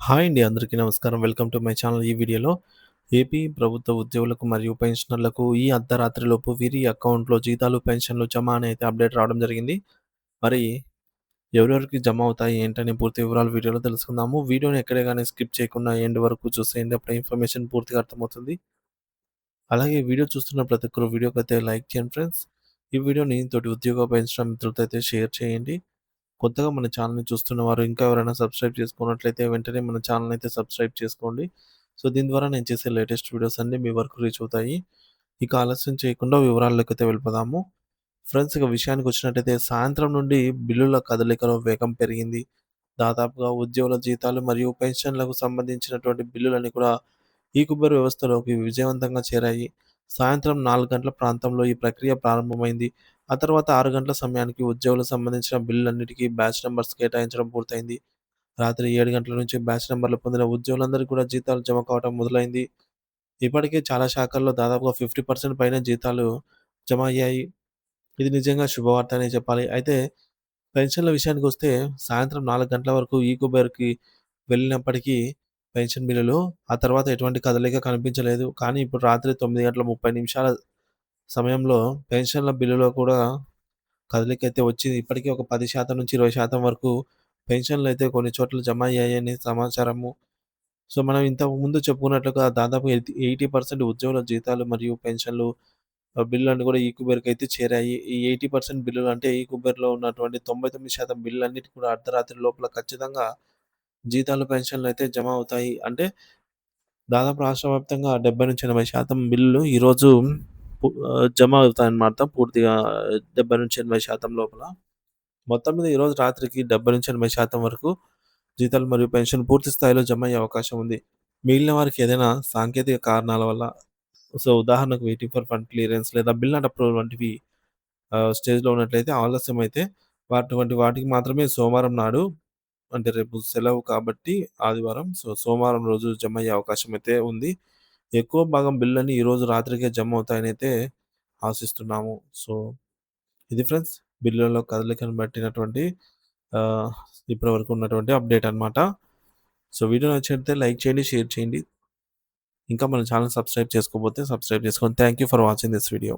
Hi అండి అందరికీ నమస్కారం. Welcome to my channel. ఈ వీడియోలో ఏపీ ప్రభుత్వ ఉద్యోగులకు మరియు పెన్షనర్లకు ఈ అర్ధరాత్రిలోపు వీరి అకౌంట్లో జీతాలు పెన్షన్లు జమ అని అయితే అప్డేట్ రావడం జరిగింది. మరి ఎవరెవరికి జమ అవుతాయి ఏంటనే పూర్తి వివరాలు వీడియోలో తెలుసుకుందాము. వీడియోని ఎక్కడే కానీ స్కిప్ చేయకుండా ఎండ్ వరకు చూసేయండి అప్పుడు ఇన్ఫర్మేషన్ పూర్తిగా అర్థమవుతుంది. అలాగే వీడియో చూస్తున్న ప్రతి ఒక్కరు వీడియోకి అయితే లైక్ చేయండి ఫ్రెండ్స్. ఈ వీడియోని తోటి ఉద్యోగ పెన్షన్ మిత్రులతో అయితే షేర్ చేయండి. కొత్తగా మన ఛానల్ని చూస్తున్న వారు ఇంకా ఎవరైనా సబ్స్క్రైబ్ చేసుకున్నట్లయితే వెంటనే మన ఛానల్ అయితే సబ్స్క్రైబ్ చేసుకోండి. సో దీని ద్వారా నేను చేసే లేటెస్ట్ వీడియోస్ అన్నీ మీ వరకు రీచ్ అవుతాయి. ఇక ఆలస్యం చేయకుండా వివరాల్లోకి అయితే వెళ్ళిపోదాము. ఫ్రెండ్స్ ఇక విషయానికి వచ్చినట్టయితే సాయంత్రం నుండి బిల్లుల కదలికలో వేగం పెరిగింది. దాదాపుగా ఉద్యోగుల జీతాలు మరియు పెన్షన్లకు సంబంధించినటువంటి బిల్లులన్నీ కూడా ఈ కుబేర్ వ్యవస్థలోకి విజయవంతంగా చేరాయి. సాయంత్రం నాలుగు గంటల ప్రాంతంలో ఈ ప్రక్రియ ప్రారంభమైంది. ఆ తర్వాత ఆరు గంటల సమయానికి ఉద్యోగులకు సంబంధించిన బిల్లులన్నిటికీ బ్యాచ్ నెంబర్స్ కేటాయించడం పూర్తయింది. రాత్రి ఏడు గంటల నుంచి బ్యాచ్ నెంబర్లు పొందిన ఉద్యోగులందరికీ కూడా జీతాలు జమ కావడం మొదలైంది. ఇప్పటికే చాలా శాఖల్లో దాదాపుగా ఫిఫ్టీ పర్సెంట్ పైన జీతాలు జమ అయ్యాయి. ఇది నిజంగా శుభవార్త అనే చెప్పాలి. అయితే పెన్షన్ల విషయానికి వస్తే సాయంత్రం నాలుగు గంటల వరకు ఈకోబేర్కి వెళ్ళినప్పటికీ పెన్షన్ బిల్లులు ఆ తర్వాత ఎటువంటి కదలిక కనిపించలేదు. కానీ ఇప్పుడు రాత్రి తొమ్మిది గంటల ముప్పై నిమిషాల సమయంలో పెన్షన్ల బిల్లులో కూడా కదలిక అయితే వచ్చింది. ఇప్పటికీ ఒక పది శాతం నుంచి ఇరవై శాతం వరకు పెన్షన్లు అయితే కొన్ని చోట్ల జమ అయ్యాయని సమాచారము. సో మనం ఇంతకు ముందు చెప్పుకున్నట్లుగా దాదాపు ఎయిటీ పర్సెంట్ ఉద్యోగుల జీతాలు మరియు పెన్షన్లు బిల్లు అన్ని కూడా ఈ కుబేర్కి అయితే చేరాయి. ఈ ఎయిటీ పర్సెంట్ బిల్లులు అంటే ఈ కుబేర్లో ఉన్నటువంటి తొంభై తొమ్మిది శాతం బిల్లు అన్నిటి కూడా అర్ధరాత్రి లోపల ఖచ్చితంగా జీతాలు పెన్షన్లు అయితే జమ అవుతాయి. అంటే దాదాపు రాష్ట్ర వ్యాప్తంగా డెబ్బై నుంచి ఎనభై శాతం బిల్లులు ఈరోజు జమ అవుతాయన్నమాట పూర్తిగా డెబ్బై నుంచి ఎనభై శాతం లోపల. మొత్తం మీద ఈరోజు రాత్రికి డెబ్బై నుంచి ఎనభై శాతం వరకు జీతాలు మరియు పెన్షన్ పూర్తి స్థాయిలో జమ అయ్యే అవకాశం ఉంది. మిగిలిన వారికి ఏదైనా సాంకేతిక కారణాల వల్ల సో ఉదాహరణకు వెయిటింగ్ ఫర్ ఫండ్ క్లియరెన్స్ లేదా బిల్ నాట్ అప్రూవల్ వంటివి స్టేజ్లో ఉన్నట్లయితే ఆలస్యం అయితే వాటి వాటికి మాత్రమే సోమవారం నాడు అంటే రేపు సెలవు కాబట్టి ఆదివారం సో సోమవారం రోజు జమ అయ్యే అవకాశం అయితే ఉంది. ఎక్కువ భాగం బిల్లుని ఈరోజు రాత్రికే జమ అవుతాయని అయితే ఆశిస్తున్నాము. సో ఇది ఫ్రెండ్స్ బిల్లులలో కదలికను బట్టినటువంటి ఇప్పటి వరకు ఉన్నటువంటి అప్డేట్ అన్నమాట. సో వీడియో నచ్చితే లైక్ చేయండి షేర్ చేయండి. ఇంకా మన ఛానల్ సబ్స్క్రైబ్ చేసుకోకపోతే సబ్స్క్రైబ్ చేసుకోండి thank you for watching this video.